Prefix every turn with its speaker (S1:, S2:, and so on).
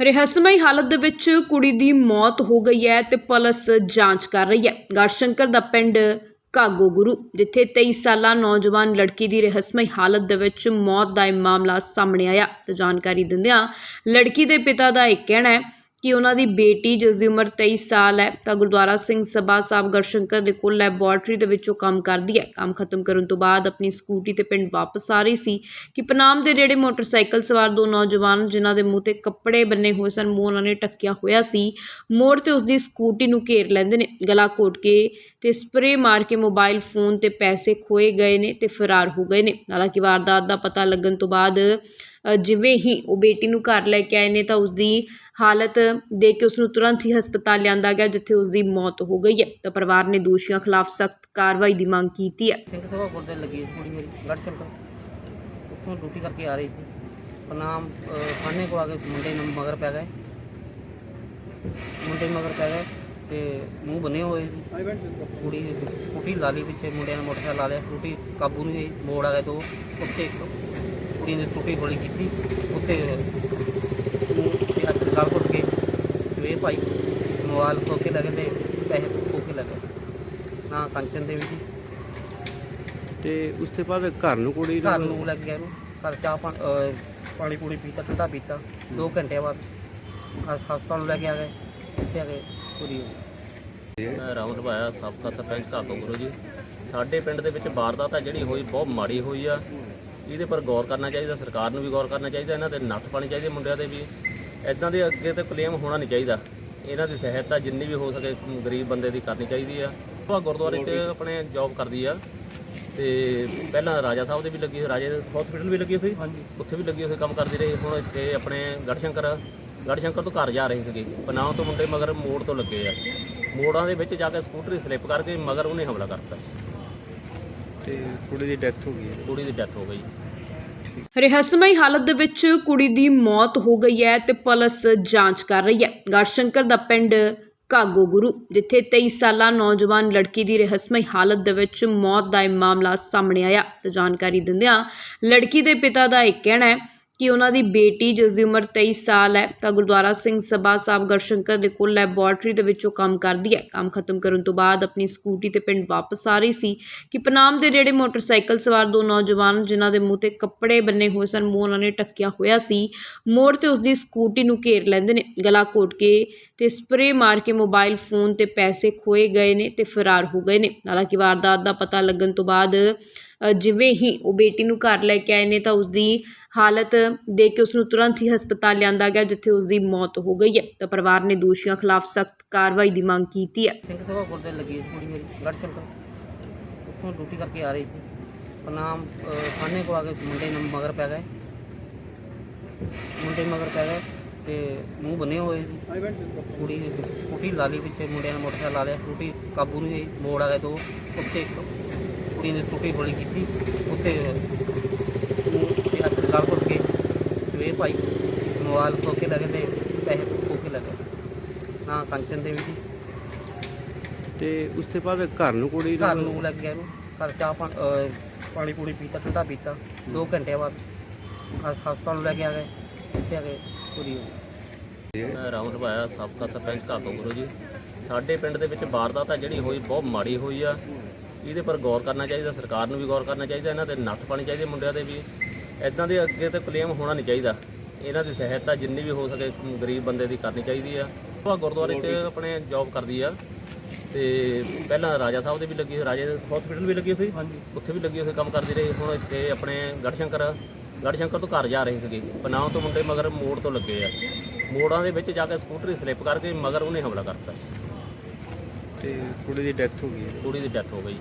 S1: ਰਹੱਸਮਈ ਹਾਲਤ ਦੇ ਵਿੱਚ ਕੁੜੀ ਦੀ ਮੌਤ ਹੋ ਗਈ ਹੈ ਤੇ ਪੁਲਿਸ ਜਾਂਚ ਕਰ ਰਹੀ ਹੈ। ਗੜਸ਼ੰਕਰ ਦਾ ਪਿੰਡ ਕਾਗੋ ਗੁਰੂ, ਜਿੱਥੇ 23 ਸਾਲਾ ਨੌਜਵਾਨ ਲੜਕੀ ਦੀ ਰਹੱਸਮਈ ਹਾਲਤ ਦੇ ਵਿੱਚ ਮੌਤ ਦਾ ਇਹ ਮਾਮਲਾ ਸਾਹਮਣੇ ਆਇਆ। ਤੇ ਜਾਣਕਾਰੀ ਦਿੰਦਿਆਂ ਲੜਕੀ ਦੇ ਪਿਤਾ ਦਾ ਇਹ ਕਹਿਣਾ ਹੈ ਕਿ ਉਹਨਾਂ ਦੀ ਬੇਟੀ, ਜਿਸ ਦੀ ਉਮਰ 23 ਸਾਲ ਹੈ, ਤਾਂ ਗੁਰਦੁਆਰਾ ਸਿੰਘ ਸਭਾ ਸਾਹਿਬ ਗੜਸ਼ੰਕਰ ਦੇ ਕੋਲ ਲੈਬੋਰਟਰੀ ਦੇ ਵਿੱਚੋਂ ਕੰਮ ਕਰਦੀ ਹੈ। ਕੰਮ ਖਤਮ ਕਰਨ ਤੋਂ ਬਾਅਦ ਆਪਣੀ ਸਕੂਟੀ ਤੇ ਪਿੰਡ ਵਾਪਸ ਆ ਰਹੀ ਸੀ ਕਿ ਪਨਾਮ ਦੇ ਨੇੜੇ ਮੋਟਰਸਾਈਕਲ ਸਵਾਰ ਦੋ ਨੌਜਵਾਨ, ਜਿਨ੍ਹਾਂ ਦੇ ਮੂੰਹ ਤੇ ਕੱਪੜੇ ਬੰਨੇ ਹੋਏ ਸਨ, ਮੂੰਹ ਉਹਨਾਂ ਨੇ ਟੱਕਿਆ ਹੋਇਆ ਸੀ। ਮੋੜ ਤੇ ਉਸਦੀ ਸਕੂਟੀ ਨੂੰ ਘੇਰ ਲੈਂਦੇ ਨੇ। ਗਲਾ ਘੋਟ ਕੇ ਤੇ ਸਪਰੇਅ ਮਾਰ ਕੇ ਮੋਬਾਈਲ ਫੋਨ ਤੇ ਪੈਸੇ ਖੋਏ ਗਏ ਨੇ ਤੇ ਫਰਾਰ ਹੋ ਗਏ ਨੇ। ਹਾਲਾਂਕਿ ਵਾਰਦਾਤ ਦਾ ਪਤਾ ਲੱਗਣ ਤੋਂ ਬਾਅਦ ਜਿਵੇਂ ਹੀ ਉਹ ਬੇਟੀ ਨੂੰ ਘਰ ਲੈ ਕੇ ਆਏ ਨੇ ਤਾਂ ਉਸਦੀ ਹਾਲਤ ਦੇਖ ਕੇ ਉਸਨੂੰ ਤੁਰੰਤ ਹੀ ਹਸਪਤਾਲ ਲਿਆਂਦਾ ਗਿਆ, ਜਿੱਥੇ ਉਸ ਮੌਤ ਹੋ ਗਈ ਹੈ। ਤਾਂ ਪਰਿਵਾਰ ਨੇ ਦੋਸ਼ੀਆਂ ਖਿਲਾਫ ਸਖਤ ਕਾਰਵਾਈ ਦੀ ਮੰਗ ਕੀਤੀ ਹੈ।
S2: ਸਿੰਘ ਸਭਾ ਕੋਲ ਤੇ ਲੱਗੀ ਕੁੜੀ ਮੇਰੀ ਗੜ ਸ਼ੰਕਰ ਉੱਥੋਂ ਡਿਊਟੀ ਕਰਕੇ ਆ ਰਹੀ ਸੀ। ਪਨਾਮ ਖਾਨੇ ਕੋ ਆ ਕੇ ਮੁੰਡੇ ਨੂੰ ਮਗਰ ਪੈ ਗਏ। ਮੁੰਡੇ ਮਗਰ ਪੈ ਗਏ ਤੇ ਮੂੰਹ ਬੰਨੇ ਹੋਏ ਸੀ। ਕੁੜੀ ਸਕੂਟੀ ਲਾ ਲਈ ਪਿੱਛੇ, ਮੁੰਡਿਆਂ ਨੇ ਮੋਟਰਸਾਈਕਲ ਲਾ ਲਿਆ। ਸਕੂਟੀ ਕਾਬੂ ਨਹੀਂ ਹੋਈ, ਮੋੜ ਆ ਗਏ ਦੋ। ਉੱਤੇ ਕੁੜੀ ਨੇ ਸਕੂਟੀ ਹੌਲੀ ਕੀਤੀ ਉੱਤੇ ਮੂੰਹ ਤੇ ਹੱਥ ਗਾਲ ਘੁੱਟ ਕੇ ਵੇ ਭਾਈ ਮੋਬਾਈਲ ਖੋ ਕੇ ਲੱਗੇ ਤੇ ਪੈਸੇ ਖੋ ਕੇ ਲੱਗੇ ਨਾ ਕੰਚਨ ਦੇਵੀ ਜੀ
S3: ਤੇ ਉਸ ਤੋਂ ਬਾਅਦ ਘਰ ਨੂੰ ਕੁੜੀ
S2: ਘਰ ਨੂੰ ਲੱਗ ਗਿਆ ਇਹਨੂੰ ਘਰ ਚਾਹ ਅਹ ਪਾਣੀ ਪੂਣੀ ਪੀਤਾ ਠੰਡਾ ਪੀਤਾ। 2 ਘੰਟੇ ਬਾਅਦ ਹਸ- ਹਸਪਤਾਲ ਨੂੰ ਲੈ ਕੇ ਆ ਗਏ। ਇੱਥੇ ਆ ਕੇ ਪੂਰੀ ਹੋ ਗਈ।
S4: ਮੈਂ ਰਾਉਂਡ ਪਾਇਆ ਸਾਬਕਾ ਸਰਪੰਚ ਕਾਤੋਂ ਗੁਰੂ ਜੀ। ਸਾਡੇ ਪਿੰਡ ਦੇ ਵਿੱਚ ਵਾਰਦਾਤ ਆ ਜਿਹੜੀ ਹੋਈ ਬਹੁਤ ਮਾੜੀ ਹੋਈ ਆ। ਇਹਦੇ ਪਰ ਗੌਰ ਕਰਨਾ ਚਾਹੀਦਾ ਸਰਕਾਰ ਨੂੰ ਵੀ ਗੌਰ ਕਰਨਾ ਚਾਹੀਦਾ ਇਹਨਾਂ ਤੇ ਨੱਥ ਪਾਣੀ ਚਾਹੀਦੀ ਮੁੰਡਿਆਂ ਦੇ ਵੀ। ਇਦਾਂ ਦੇ ਅੱਗੇ ਤੇ ਕਲੇਮ ਹੋਣਾ ਨਹੀਂ ਚਾਹੀਦਾ। ਇਹਨਾਂ ਦੀ ਸਹਾਇਤਾ ਜਿੰਨੀ ਵੀ ਹੋ ਸਕੇ ਗਰੀਬ ਬੰਦੇ ਦੀ ਕਰਨੀ ਚਾਹੀਦੀ ਆ। ਉਹ ਗੁਰਦੁਆਰੇ 'ਚ ਆਪਣੇ ਜੌਬ ਕਰਦੀ ਆ। ਤੇ ਪਹਿਲਾਂ ਰਾਜਾ ਸਾਹਿਬ ਦੇ ਵੀ ਲੱਗੀ ਰਾਜੇ ਹਸਪੀਟਲ ਵੀ ਲੱਗੀ ਹੋਈ
S2: ਹਾਂਜੀ।
S4: ਉੱਥੇ ਵੀ ਲੱਗੀ ਹੋਈ ਕੰਮ ਕਰਦੀ ਰਹੀ। ਹੁਣ ਇੱਥੇ ਆਪਣੇ ਗੜਸ਼ੰਕਰ ਗੜਸ਼ੰਕਰ ਤੋਂ ਘਰ ਜਾ ਰਹੀ ਸੀਗੀ। ਪਨਾਹ ਤੋਂ ਮੁੰਡੇ ਮਗਰ ਮੋੜ ਤੋਂ ਲੱਗੇ ਆ। ਮੋੜਾਂ ਦੇ ਵਿੱਚ ਜਾ ਕੇ ਸਕੂਟਰੀ ਸਲਿੱਪ ਕਰਕੇ ਮਗਰ ਉਹਨੇ ਹਮਲਾ ਕਰਤਾ।
S3: ਤੇ ਕੁੜੀ ਦੀ ਡੈਥ ਹੋ ਗਈ ਹੈ।
S4: ਕੁੜੀ ਦੀ ਡੈਥ ਹੋ ਗਈ।
S1: ਰਹੱਸਮਈ ਹਾਲਤ ਦੇ ਵਿੱਚ ਕੁੜੀ ਦੀ ਮੌਤ ਹੋ ਗਈ ਹੈ ਤੇ ਪੁਲਿਸ ਜਾਂਚ ਕਰ ਰਹੀ ਹੈ। ਗੜਸ਼ੰਕਰ ਦਾ ਪਿੰਡ ਕਾਗੋ ਗੁਰੂ ਜਿੱਥੇ 23 ਸਾਲਾ ਨੌਜਵਾਨ ਲੜਕੀ ਦੀ ਰਹੱਸਮਈ ਹਾਲਤ ਦੇ ਵਿੱਚ ਮੌਤ ਦਾ ਇਹ ਮਾਮਲਾ ਸਾਹਮਣੇ ਆਇਆ। ਤੇ ਜਾਣਕਾਰੀ ਦਿੰਦਿਆਂ ਲੜਕੀ ਦੇ ਪਿਤਾ ਦਾ ਇਹ ਕਹਿਣਾ ਹੈ ਕਿ ਉਹਨਾਂ ਦੀ ਬੇਟੀ, ਜਿਸ ਦੀ ਉਮਰ 23 ਸਾਲ ਹੈ, ਤਾਂ ਗੁਰਦੁਆਰਾ ਸਿੰਘ ਸਭਾ ਸਾਹਿਬ ਗੜਸ਼ੰਕਰ ਦੇ ਕੋਲ ਲੈਬੋਰਟਰੀ ਦੇ ਵਿੱਚੋਂ ਕੰਮ ਕਰਦੀ ਹੈ। ਕੰਮ ਖਤਮ ਕਰਨ ਤੋਂ ਬਾਅਦ ਆਪਣੀ ਸਕੂਟੀ ਤੇ ਪਿੰਡ ਵਾਪਸ ਆ ਰਹੀ ਸੀ ਕਿ ਪਨਾਮ ਦੇ ਨੇੜੇ ਮੋਟਰਸਾਈਕਲ ਸਵਾਰ ਦੋ ਨੌਜਵਾਨ, ਜਿਨ੍ਹਾਂ ਦੇ ਮੂੰਹ ਤੇ ਕੱਪੜੇ ਬੰਨੇ ਹੋਏ ਸਨ, ਮੂੰਹ ਉਹਨਾਂ ਨੇ ਟੱਕਿਆ ਹੋਇਆ ਸੀ, ਮੋੜ ਤੇ ਉਸਦੀ ਸਕੂਟੀ ਨੂੰ ਘੇਰ ਲੈਂਦੇ ਨੇ। ਗਲਾ ਘੋਟ ਕੇ ਤੇ ਸਪਰੇਅ ਮਾਰ ਕੇ ਮੋਬਾਈਲ ਫੋਨ ਤੇ ਪੈਸੇ ਖੋਏ ਗਏ ਨੇ ਤੇ ਫਰਾਰ ਹੋ ਗਏ ਨੇ। ਹਾਲਾਂਕਿ ਵਾਰਦਾਤ ਦਾ ਪਤਾ ਲੱਗਣ ਤੋਂ ਬਾਅਦ ਜਿਵੇਂ ਹੀ ਉਹ ਬੇਟੀ ਨੂੰ ਘਰ ਲੈ ਕੇ ਆਏ ਨੇ ਤਾਂ ਉਸਦੀ ਹਾਲਤ ਦੇਖ ਕੇ ਉਸ ਨੂੰ ਤੁਰੰਤ ਹੀ ਹਸਪਤਾਲ ਲਿਆਂਦਾ ਗਿਆ, ਜਿੱਥੇ ਉਸ ਦੀ ਮੌਤ ਹੋ ਗਈ ਹੈ। ਤਾਂ ਪਰਿਵਾਰ ਨੇ ਦੋਸ਼ੀਆਂ ਖਿਲਾਫ ਸਖਤ ਕਾਰਵਾਈ ਦੀ ਮੰਗ ਕੀਤੀ ਹੈ।
S2: ਸਿੰਘ ਸਭਾ ਕੋਲ ਲੱਗੀ ਕੁੜੀ ਮੇਰੀ ਗੜ ਸ਼ੰਕਰ ਉੱਥੋਂ ਡਿਊਟੀ ਕਰਕੇ ਆ ਰਹੀ ਸੀ। ਪਨਾਮ ਖਾਨੇ ਕੋ ਆ ਕੇ ਮੁੰਡੇ ਨੂੰ ਮਗਰ ਪੈ ਗਏ। ਮੁੰਡੇ ਮਗਰ ਪੈ ਗਏ ਤੇ ਮੂੰਹ ਬੰਨੇ ਹੋਏ ਸੀ। ਕੁੜੀ ਸਕੂਟੀ ਲਾ ਲਈ ਪਿੱਛੇ, ਮੁੰਡਿਆਂ ਨੇ ਮੋਟਰਸਾਈਕਲ ਲਾ ਲਿਆ। ਸਕੂਟੀ ਕਾਬੂ ਨਹੀਂ ਹੋਈ ਮੋੜ ਆ ਗਏ ਦੋ। ਉੱਤੇ ਕੁੜੀ ਨੇ ਸਕੂਟੀ ਹੌਲੀ ਕੀਤੀ ਉੱਤੇ ਮੂੰਹ ਤੇ ਹੱਥ ਘੁੱਟ ਕੇ ਵੇ ਭਾਈ ਮੋਬਾਈਲ ਖੋ ਕੇ ਲੱਗੇ ਤੇ ਪੈਸੇ ਖੋ ਕੇ ਲੱਗੇ ਨਾ ਕੰਚਨ ਦੇਵੀ ਜੀ
S3: ਤੇ ਉਸ ਤੋਂ ਬਾਅਦ ਘਰ ਨੂੰ ਕੁੜੀ
S2: ਘਰ ਨੂੰ ਲੱਗ ਗਿਆ ਇਹਨੂੰ ਘਰ ਚਾਹ ਪਾਣੀ ਪੂਣੀ ਪੀਤਾ ਠੰਡਾ ਪੀਤਾ। 2 ਘੰਟੇ ਬਾਅਦ ਹਸ- ਹਸਪਤਾਲ ਨੂੰ ਲੈ ਕੇ ਆ ਗਏ। ਇੱਥੇ ਆ ਕੇ ਪੂਰੀ ਹੋ ਗਈ
S4: ਮੈਂ ਰਾਉਂਡ ਪਾਇਆ ਸਾਬਕਾ ਸਰਪੰਚ ਕਾਤੋਂ ਗੁਰੂ ਜੀ। ਸਾਡੇ ਪਿੰਡ ਦੇ ਵਿੱਚ ਵਾਰਦਾਤ ਆ ਜਿਹੜੀ ਹੋਈ ਬਹੁਤ ਮਾੜੀ ਹੋਈ ਆ। ਇਹਦੇ ਪਰ ਗੌਰ ਕਰਨਾ ਚਾਹੀਦਾ ਸਰਕਾਰ ਨੂੰ ਵੀ ਗੌਰ ਕਰਨਾ ਚਾਹੀਦਾ ਇਹਨਾਂ ਤੇ ਨੱਥ ਪਾਣੀ ਚਾਹੀਦੀ ਮੁੰਡਿਆਂ ਦੇ ਵੀ। ਇਦਾਂ ਦੇ ਅੱਗੇ ਤੇ ਕਲੇਮ ਹੋਣਾ ਨਹੀਂ ਚਾਹੀਦਾ। ਇਹਨਾਂ ਦੀ ਸਹਾਇਤਾ ਜਿੰਨੀ ਵੀ ਹੋ ਸਕੇ ਗਰੀਬ ਬੰਦੇ ਦੀ ਕਰਨੀ ਚਾਹੀਦੀ ਆ। ਉਹ ਗੁਰਦੁਆਰੇ 'ਚ ਆਪਣੇ ਜੌਬ ਕਰਦੀ ਆ। ਤੇ ਪਹਿਲਾਂ ਰਾਜਾ ਸਾਹਿਬ ਦੇ ਵੀ ਲੱਗੀ ਹੋਈ ਰਾਜੇ ਹਸਪੀਟਲ ਵੀ ਲੱਗੀ ਹੋਈ
S2: ਹਾਂਜੀ।
S4: ਉੱਥੇ ਵੀ ਲੱਗੀ ਹੋਈ ਕੰਮ ਕਰਦੀ ਰਹੀ। ਹੁਣ ਇੱਥੇ ਆਪਣੇ ਗੜਸ਼ੰਕਰ ਗੜਸ਼ੰਕਰ ਤੋਂ ਘਰ ਜਾ ਰਹੀ ਸੀਗੀ। ਪਨਾਹ ਤੋਂ ਮੁੰਡੇ ਮਗਰ ਮੋੜ ਤੋਂ ਲੱਗੇ ਆ। ਮੋੜਾਂ ਦੇ ਵਿੱਚ ਜਾ ਕੇ ਸਕੂਟਰੀ ਸਲਿੱਪ ਕਰਕੇ ਮਗਰ ਉਹਨੇ ਹਮਲਾ ਕਰਤਾ।
S3: ਤੇ ਕੁੜੀ ਦੀ ਡੈਥ ਹੋ ਗਈ ਹੈ।
S4: ਕੁੜੀ ਦੀ ਡੈਥ ਹੋ ਗਈ।